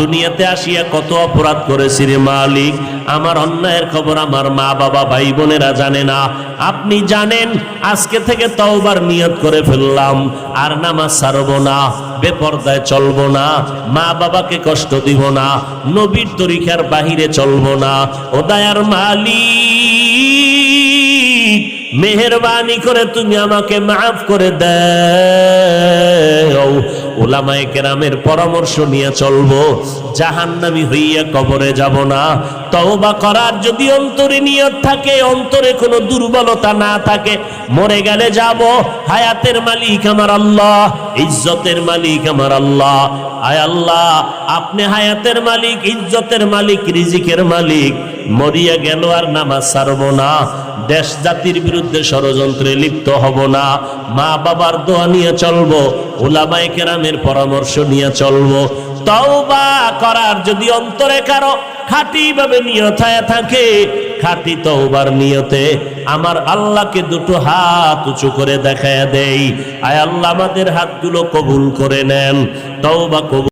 দুনিয়াতে আসিয়া কত অপরাধ করেছি রে মালিক? আমার অন্যায়ের খবর আমার মা বাবা ভাই বোনেরা জানে না। আপনি জানেন, আজকে থেকে তওবার নিয়ত করে ফেললাম, আর নামাজ ছাড়বো না, বেপর্দায় চলবো না, মা বাবাকে কষ্ট দিব না, নবীর তরিকার বাহিরে চলবো না। ও দায়ার মালিক, মেহরবানি করে তুমি আমাকে মাফ করে দাও ওলামায়ে কেরামের পরামর্শ নিয়ে চলবো। জাহান্নামি হইয়া কবরে যাব না। তওবা করার যদি অন্তরে নিয়ত থাকে, অন্তরে কোনো দুর্বলতা না থাকে, মরে গেলে যাব। হায়াতের মালিক আমার আল্লাহ, ইজ্জতের মালিক আমার আল্লাহ। আয় আল্লাহ, আপনি হায়াতের মালিক, ইজ্জতের মালিক, রিজিকের মালিক। মরিয়া গেল আর নামাজ ছাড়বো না। দেশ জাতির বিরুদ্ধে ষড়যন্ত্রে লিপ্ত হব না। মা বাবার দোয়া নিয়ে চলবো ওলামায়ে কেরামের পরামর্শ নিয়ে চলবো। তওবা করার যদি অন্তরে কারও খাঁটি ভাবে নিয়ত থাকে, খাঁটি তওবার নিয়তে আমার আল্লাহকে দুটো হাত উঁচু করে দেখায় দেই। আয় আল্লাহ, আমাদের হাতগুলো কবুল করে নেন। তওবা কবুল